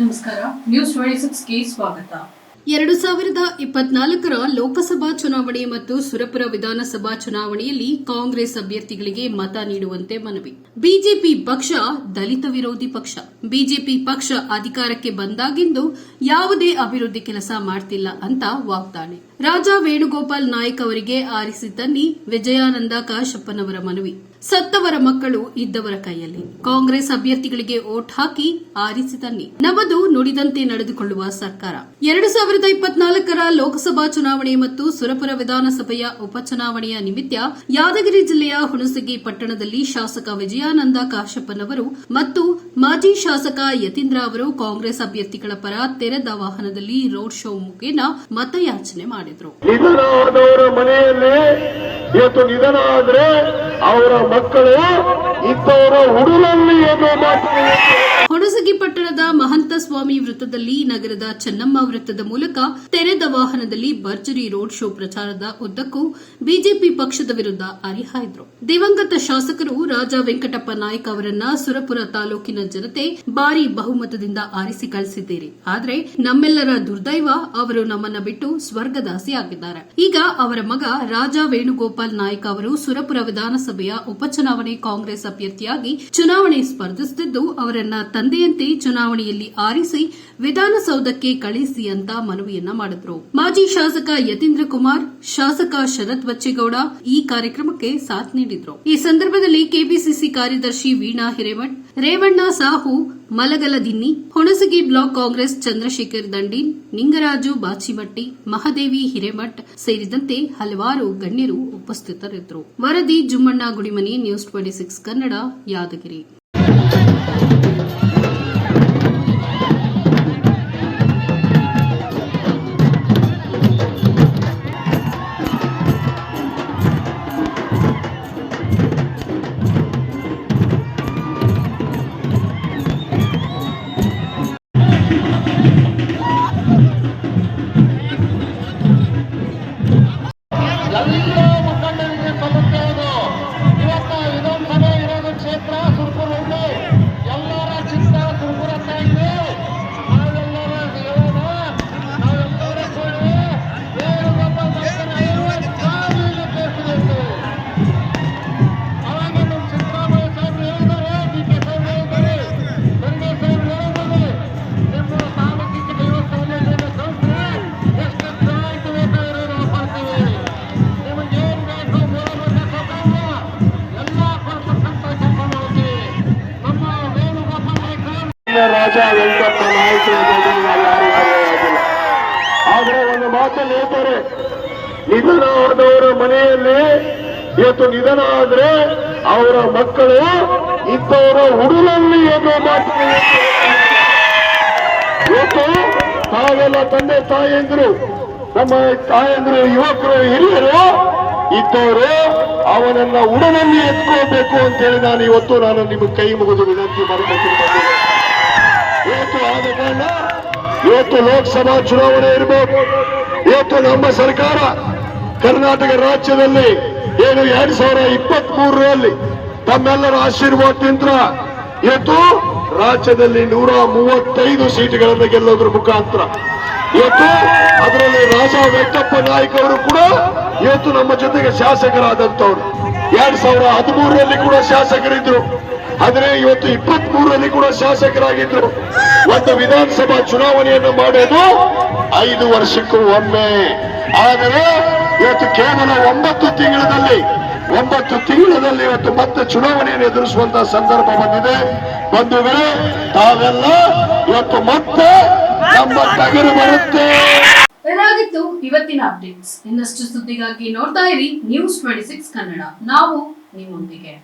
ನಮಸ್ಕಾರ news twenty ಸಿಕ್ಸ್ಗೆ ಸ್ವಾಗತ. ಎರಡು ಸಾವಿರದ ಇಪ್ಪತ್ನಾಲ್ಕರ ಲೋಕಸಭಾ ಚುನಾವಣೆ ಮತ್ತು ಸುರಪುರ ವಿಧಾನಸಭಾ ಚುನಾವಣೆಯಲ್ಲಿ ಕಾಂಗ್ರೆಸ್ ಅಭ್ಯರ್ಥಿಗಳಿಗೆ ಮತ ನೀಡುವಂತೆ ಮನವಿ. ಬಿಜೆಪಿ ಪಕ್ಷ ದಲಿತ ವಿರೋಧಿ ಪಕ್ಷ. ಬಿಜೆಪಿ ಪಕ್ಷ ಅಧಿಕಾರಕ್ಕೆ ಬಂದಾಗಿಂದು ಯಾವುದೇ ಅಭಿವೃದ್ಧಿ ಕೆಲಸ ಮಾಡ್ತಿಲ್ಲ ಅಂತ ವಾಗ್ದಾಳಿ ರಾಜಾ ವೇಣುಗೋಪಾಲ್ ನಾಯಕ್ ಅವರಿಗೆ ಆರಿಸಿ ತನ್ನಿ ವಿಜಯಾನಂದ ಕಾಶಪ್ಪನವರ ಮನವಿ. ಸತ್ತವರ ಮಕ್ಕಳು ಇದ್ದವರ ಕೈಯಲ್ಲಿ. ಕಾಂಗ್ರೆಸ್ ಅಭ್ಯರ್ಥಿಗಳಿಗೆ ಓಟ್ ಹಾಕಿ ಆರಿಸಿ ತನ್ನಿ. ನವದು ನುಡಿದಂತೆ ನಡೆದುಕೊಳ್ಳುವ ಸರ್ಕಾರ. ಎರಡು ಸಾವಿರದ ಇಪ್ಪತ್ನಾಲ್ಕರ ಲೋಕಸಭಾ ಚುನಾವಣೆ ಮತ್ತು ಸುರಪುರ ವಿಧಾನಸಭೆಯ ಉಪಚುನಾವಣೆಯ ನಿಮಿತ್ತ ಯಾದಗಿರಿ ಜಿಲ್ಲೆಯ ಹುಣಸಗಿ ಪಟ್ಟಣದಲ್ಲಿ ಶಾಸಕ ವಿಜಯಾನಂದ ಕಾಶಪ್ಪನವರು ಮತ್ತು ಮಾಜಿ ಶಾಸಕ ಯತೀಂದ್ರ ಅವರು ಕಾಂಗ್ರೆಸ್ ಅಭ್ಯರ್ಥಿಗಳ ಪರ ತೆರೆದ ವಾಹನದಲ್ಲಿ ರೋಡ್ ಶೋ ಮುಖೇನ ಮತಯಾಚನೆ ಮಾಡಿದರು. ಇವತ್ತು ನಿಧನ ಆದ್ರೆ ಅವರ ಮಕ್ಕಳು ಹುಣಸಗಿ ಪಟ್ಟಣದ ಮಹಂತ ಸ್ವಾಮಿ ವೃತ್ತದಲ್ಲಿ ನಗರದ ಚೆನ್ನಮ್ಮ ವೃತ್ತದ ಮೂಲಕ ತೆರೆದ ವಾಹನದಲ್ಲಿ ಭರ್ಜರಿ ರೋಡ್ ಶೋ ಪ್ರಚಾರದ ಉದ್ದಕ್ಕೂ ಬಿಜೆಪಿ ಪಕ್ಷದ ವಿರುದ್ಧ ಹರಿಹಾಯ್ದರು ದಿವಂಗತ ಶಾಸಕರು ರಾಜ ವೆಂಕಟಪ್ಪ ನಾಯ್ಕ ಅವರನ್ನ ಸುರಪುರ ತಾಲೂಕಿನ ಜನತೆ ಭಾರಿ ಬಹುಮತದಿಂದ ಆರಿಸಿ ಕಳಿಸಿದ್ದೀರಿ. ಆದರೆ ನಮ್ಮೆಲ್ಲರ ದುರ್ದೈವ ಅವರು ನಮ್ಮನ್ನ ಬಿಟ್ಟು ಸ್ವರ್ಗದಾಸಿಯಾಗಿದ್ದಾರೆ ಈಗ ಅವರ ಮಗ ರಾಜ ವೇಣುಗೋಪಾಲ್ ನಾಯ್ಕ ಅವರು ಸುರಪುರ ವಿಧಾನಸಭೆಯ ಉಪಚುನಾವಣೆ ಕಾಂಗ್ರೆಸ್ ಅಭ್ಯರ್ಥಿಯಾಗಿ ಚುನಾವಣೆ ಸ್ಪರ್ಧಿಸುತ್ತಿದ್ದು ಅವರನ್ನ ತಂದೆಯಂತೆ ಚುನಾವಣೆಯಲ್ಲಿ ಆರಿಸಿ ವಿಧಾನಸೌಧಕ್ಕೆ ಕಳಿಸಿ ಅಂತ ಮನವಿಯನ್ನ ಮಾಡಿದ್ರು. ಮಾಜಿ ಶಾಸಕ ಯತೀಂದ್ರ ಕುಮಾರ್, ಶಾಸಕ ಶರತ್ ಬಚ್ಚೇಗೌಡ ಈ ಕಾರ್ಯಕ್ರಮಕ್ಕೆ ಸಾಥ್ ನೀಡಿದ್ರು. ಈ ಸಂದರ್ಭದಲ್ಲಿ ಕೆಪಿಸಿಸಿ ಕಾರ್ಯದರ್ಶಿ ವೀಣಾ ಹಿರೇಮಠ್, ರೇವಣ್ಣ ಸಾಹು ಮಲಗಲದಿನ್ನಿ. ಹೊಣಸಗಿ ಬ್ಲಾಕ್ ಕಾಂಗ್ರೆಸ್ ಚಂದ್ರಶೇಖರ್ ದಂಡಿನ್ ನಿಂಗರಾಜು ಬಾಚಿಮಟ್ಟಿ, ಮಹದೇವಿ ಹಿರೇಮಠ್ ಸೇರಿದಂತೆ ಹಲವಾರು ಗಣ್ಯರು ಉಪಸ್ಥಿತರಿದ್ದರು. ವರದಿ Jummanna Gudimani, news twenty six Kannada, Yadagiri. ಆದ್ರೆ ಒಂದು ಮಾತು ಹೇಳ್ತಾರೆ ನಿಧನ ಆದವರ ಮನೆಯಲ್ಲಿ ಇವತ್ತು ನಿಧನ ಆದ್ರೆ ಅವರ ಮಕ್ಕಳು ಇದ್ದವರ ಹುಡುಗಲ್ಲಿ ಏನೋ ಮಾಡ್ತಾರೆ ಇವತ್ತು ತಾವೆಲ್ಲ ತಂದೆ ತಾಯಿಯಂದ್ರು ನಮ್ಮ ತಾಯಂದ್ರು ಯುವಕರು, ಹಿರಿಯರು ಇದ್ದವರು ಅವನನ್ನ ಉಡನಲ್ಲಿ ಎತ್ಕೋಬೇಕು ಅಂತೇಳಿ ನಾನು ಇವತ್ತು ನಾನು ನಿಮಗೆ ಕೈ ಮುಗಿದು ವಿನಂತಿ ಮಾಡಿಕೊಟ್ಟಿದ್ದೇನೆ ಇವತ್ತು ಆದ ಕಾರಣ ಲೋಕಸಭಾ ಚುನಾವಣೆ ಇರಬೇಕು. ಇವತ್ತು ನಮ್ಮ ಸರ್ಕಾರ ಕರ್ನಾಟಕ ರಾಜ್ಯದಲ್ಲಿ ಏನು ಎರಡ್ ಸಾವಿರ ಇಪ್ಪತ್ತ್ ಮೂರರಲ್ಲಿ ತಮ್ಮೆಲ್ಲರ ಆಶೀರ್ವಾದದಿಂದ ಇವತ್ತು ರಾಜ್ಯದಲ್ಲಿ ನೂರ ಮೂವತ್ತೈದು ಸೀಟುಗಳನ್ನು ಗೆಲ್ಲೋದ್ರ ಮುಖಾಂತರ. ಇವತ್ತು ಅದರಲ್ಲಿ ರಾಜ ವೆಂಕಪ್ಪ ನಾಯ್ಕ ಅವರು ಕೂಡ ಇವತ್ತು ನಮ್ಮ ಜೊತೆಗೆ ಶಾಸಕರಾದಂತವ್ರು ಎರಡ್ ಸಾವಿರ ಹದಿಮೂರರಲ್ಲಿ ಕೂಡ ಶಾಸಕರಿದ್ರು. ಆದ್ರೆ ಇವತ್ತು ಇಪ್ಪತ್ತ್ ಮೂರರಲ್ಲಿ ಕೂಡ ಶಾಸಕರಾಗಿದ್ರು. ಒಂದು ವಿಧಾನಸಭಾ ಚುನಾವಣೆಯನ್ನು ಮಾಡೋದು ಐದು ವರ್ಷಕ್ಕೂ ಒಮ್ಮೆ. ಆದರೆ ಇವತ್ತು ಕೇವಲ ಒಂಬತ್ತು ತಿಂಗಳಲ್ಲಿ ಒಂಬತ್ತು ತಿಂಗಳಲ್ಲಿ ಇವತ್ತು ಮತ್ತೆ ಚುನಾವಣೆಯನ್ನು ಎದುರಿಸುವಂತಹ ಸಂದರ್ಭ ಬಂದಿದೆ. ಬಂಧುಗಳೇ ತಾವೆಲ್ಲ ಇವತ್ತು ಮತ್ತೆ ನಮ್ಮ ತಗರು ಬರುತ್ತೆ. ಇದಾಗಿತ್ತು ಇವತ್ತಿನ ಅಪ್ಡೇಟ್ಸ್ ಇನ್ನಷ್ಟು ಸುದ್ದಿಗಾಗಿ ನೋಡ್ತಾ ಇರಿ ನ್ಯೂಸ್ ಟ್ವೆಂಟಿ ಸಿಕ್ಸ್ ಕನ್ನಡ. ನಾವು ನಿಮ್ಮೊಂದಿಗೆ.